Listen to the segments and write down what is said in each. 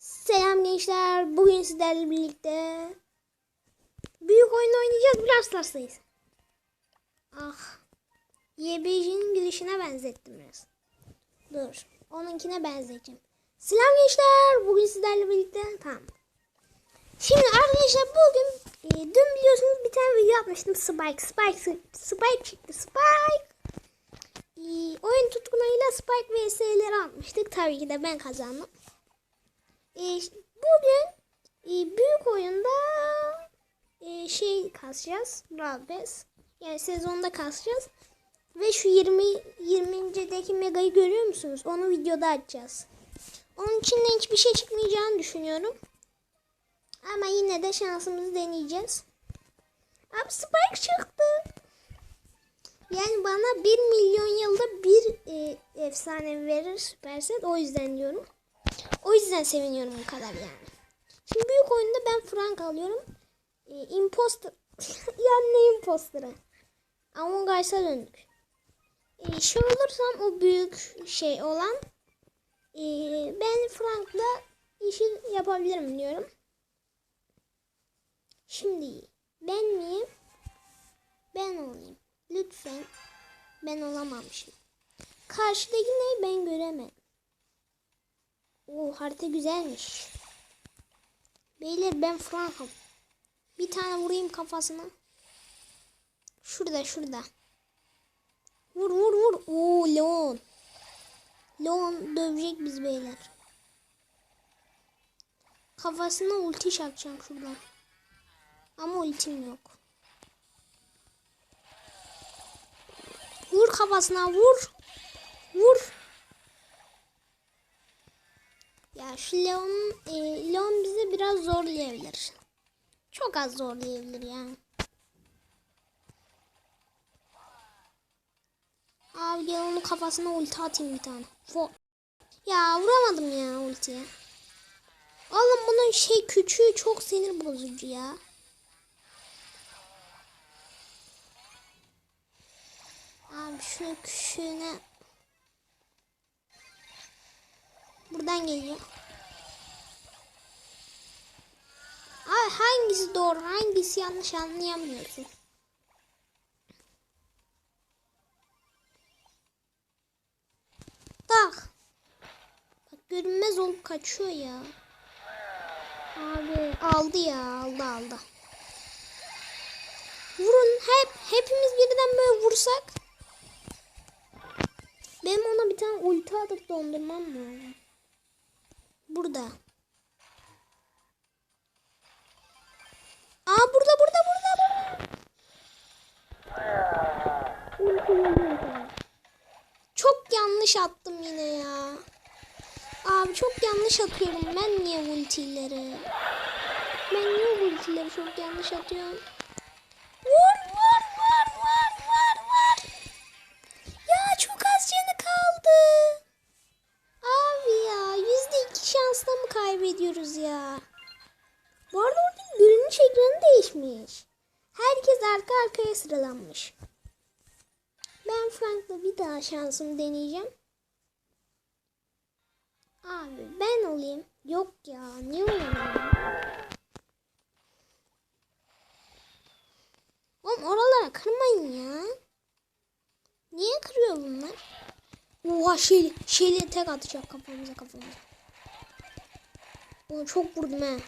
Selam gençler. Bugün sizlerle birlikte büyük oyun oynayacağız. Brawl Stars'tayız. Ah. YBC'nin gülüşüne benzettim biraz. Dur. Onunkine benzeteceğim. Selam gençler. Bugün sizlerle birlikte. Tamam. Şimdi arkadaşlar bugün e, dün biliyorsunuz bir tane video yapmıştım. Spike. Spike. Spike çıktı. Spike. E, oyun tutkunuyla Spike vs'leri atmıştık. Tabii ki de ben kazandım. E, bugün e, büyük oyunda e, şey kasacağız. Pass. Yani sezonda kasacağız. Ve şu 20 20.deki megayı görüyor musunuz? Onu videoda açacağız. Onun içinden hiçbir şey çıkmayacağını düşünüyorum. Ama yine de şansımızı deneyeceğiz. Abi Spike çıktı. Yani bana 1 milyon yılda bir e, efsane verir Supercell. O yüzden diyorum. O yüzden seviniyorum bu kadar yani. Şimdi büyük oyunda ben Frank alıyorum. E, imposter. yani ne imposterı? Among Us'a döndük. E, şey olursam o büyük şey olan e, ben Frank'la işi yapabilirim diyorum. Şimdi ben miyim? Ben olayım. Lütfen. Ben olamamışım. Karşıdaki ne ben göremedim. Oo harita güzelmiş. Beyler ben Frank'ım. Bir tane vurayım kafasına. Şurada şurada. Vur vur vur. Oo Leon. Leon dövecek biz beyler. Kafasına ulti çakacağım şuradan. Ama ultim yok. Vur kafasına. Vur. Ya şu Leon, e, Leon bizi biraz zorlayabilir. Çok az zorlayabilir yani. Abi gel onun kafasına ulti atayım bir tane. Fo ya vuramadım ya ultiye. Oğlum bunun şey küçüğü çok sinir bozucu ya. Abi şu küçüğüne Buradan geliyor. Ay hangisi doğru hangisi yanlış anlayamıyorsun. Bak. Bak görünmez olup kaçıyor ya. Abi aldı ya aldı aldı. Vurun hep hepimiz birden böyle vursak. Benim ona bir tane ulti atıp dondurmam lazım. Burada. Yanlış attım yine ya. Abi çok yanlış atıyorum. Ben niye ultileri? Ben niye ultileri çok yanlış atıyorum? Vur vur vur vur vur vur. Ya çok az canı kaldı. Abi ya yüzde iki şansla mı kaybediyoruz ya? Bu arada orada görünüş ekranı değişmiş. Herkes arka arkaya sıralanmış. Ben Frank'la bir daha şansımı deneyeceğim. Abi ben olayım. Yok ya ne olayım? Oğlum oralara kırmayın ya. Niye kırıyor bunlar? Oha şey, şeyle tek atacak kafamıza kafamıza. Onu çok vurdum he.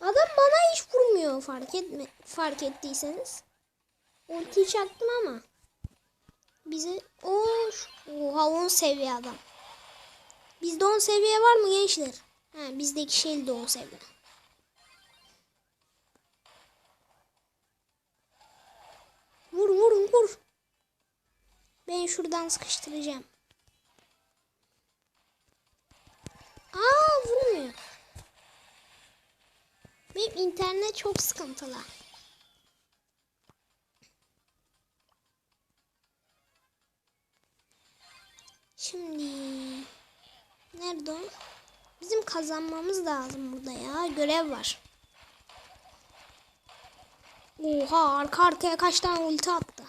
Adam bana hiç vurmuyor fark etme fark ettiyseniz. Ulti çaktım ama. Bizi o oha 10 seviye adam. Bizde 10 seviye var mı gençler? Ha bizdeki şey de 10 seviye. Vur vur vur. Ben şuradan sıkıştıracağım. Aa vurmuyor. Benim internet çok sıkıntılı. Kazanmamız lazım burada ya. Görev var. Oha arka arkaya kaç tane ulti attı.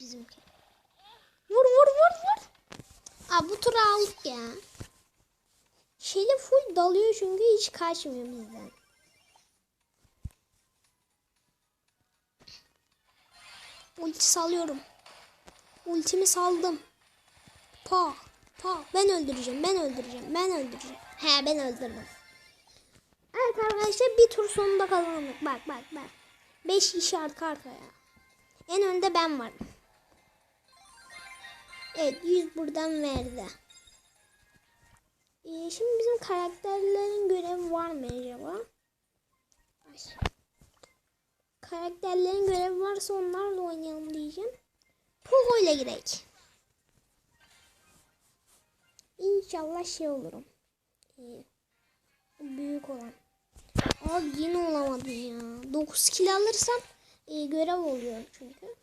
Bizimki. Vur vur vur vur. Aa bu turu aldık ya. Şeyle full dalıyor çünkü hiç kaçmıyor bizden. Ulti salıyorum. Ultimi saldım. Pa. Pa. Ben öldüreceğim. Ben öldüreceğim. Ben öldüreceğim. He ben öldürdüm. Evet arkadaşlar bir tur sonunda kazandık. Bak bak bak. 5 kişi arka arkaya. En önde ben varım. Evet 100 buradan verdi. Ee, şimdi bizim karakterlerin görevi var mı acaba? Karakterlerin görevi varsa onlarla oynayalım diyeceğim. Pogo ile girek. İnşallah şey olurum. Büyük olan. Abi yine olamadım ya. 9 kilo alırsam e, görev oluyor çünkü.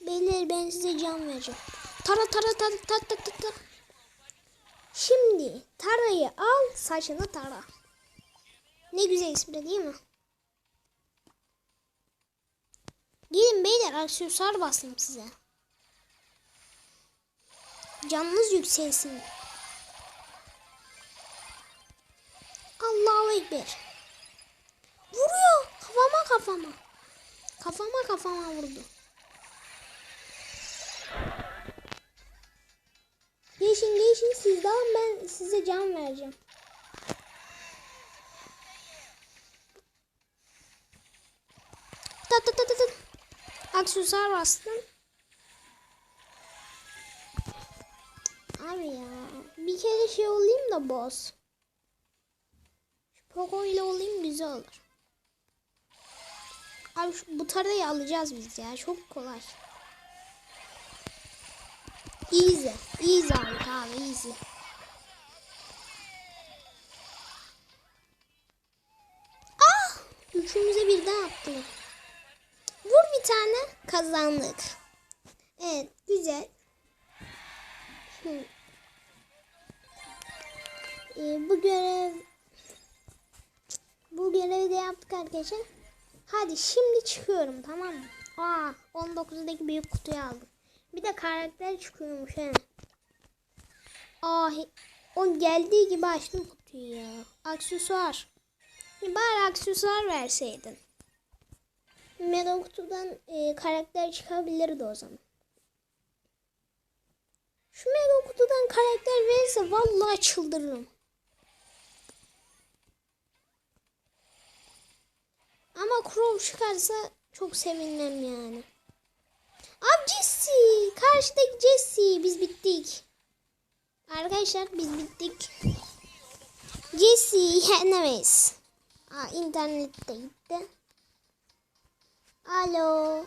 Beyler ben size can vereceğim. Tara tara tara tara tara tara. tara. Şimdi tarayı al saçını tara. Ne güzel espri değil mi? Gelin beyler aksesuar bastım size. Canınız yükselsin. Allahu Ekber. Vuruyor. Kafama kafama. Kafama kafama vurdu. Geçin geçin siz daha ben size can vereceğim. Tat tat tat tat. Aksesuar bastım. Abi ya bir kere şey olayım da boss. Şu Poco ile olayım güzel olur. Abi şu, bu tarayı alacağız biz ya çok kolay. Easy. Easy aldık abi easy. Ah! Üçümüze birden attı. Vur bir tane kazandık. Evet güzel. Hı. Ee, bu görev bu görevi de yaptık arkadaşlar. Hadi şimdi çıkıyorum tamam mı? Aa 19'daki büyük kutuyu aldım. Bir de karakter çıkıyormuş he. Aa he- o geldiği gibi açtım kutuyu ya. Aksesuar. Bir bari aksesuar verseydin. Mega kutudan e, karakter çıkabilirdi o zaman. Şu mega kutudan karakter verirse vallahi çıldırırım. Crow çıkarsa çok sevinirim yani. Abi Jesse. Karşıdaki Jesse. Biz bittik. Arkadaşlar biz bittik. Jesse yenemeyiz. Aa, internet de gitti. Alo.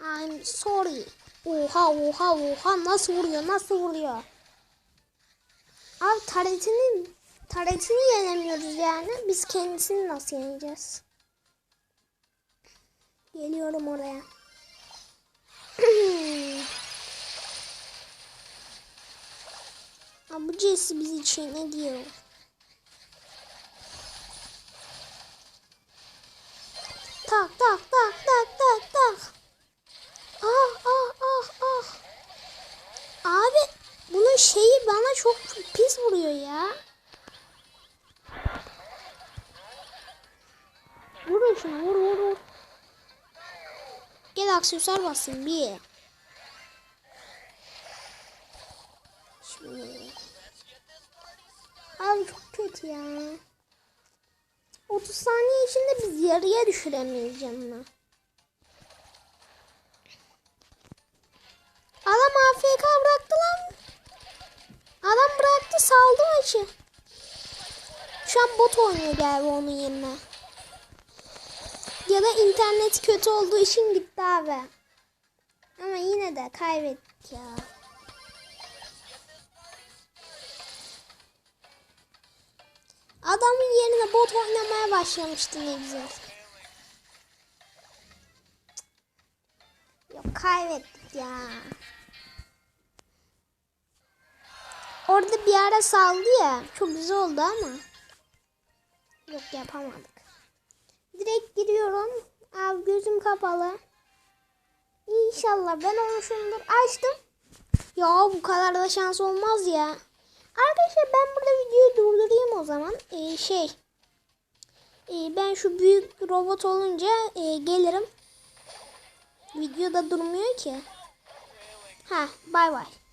I'm sorry. Oha oha oha nasıl vuruyor nasıl vuruyor. Abi taretini taretini yenemiyoruz yani. Biz kendisini nasıl yeneceğiz? Geliyorum oraya. Abi bu Jesse bizi için ne diyor? Tak tak tak tak tak tak. Ah ah ah ah. Abi bunun şeyi bana çok pis vuruyor ya. Vurun şunu vur vur vur. Gel aksesuar basayım bir. Şimdi. Abi çok kötü ya. 30 saniye içinde biz yarıya düşüremeyiz canını. Adam AFK bıraktı lan. Adam bıraktı saldı maçı. Şu an bot oynuyor galiba onun yerine. Ya da internet kötü olduğu için gitti abi. Ama yine de kaybettik ya. Adamın yerine bot oynamaya başlamıştı ne güzel. Yok kaybettik ya. Orada bir ara saldı ya. Çok güzel oldu ama. Yok yapamadık. Direkt giriyorum. gözüm kapalı. İnşallah ben olmuşumdur. Açtım. Ya bu kadar da şans olmaz ya. Arkadaşlar ben burada videoyu durdurayım o zaman. Ee, şey. ee, ben şu büyük robot olunca ee, gelirim. Videoda durmuyor ki. Ha bay bay.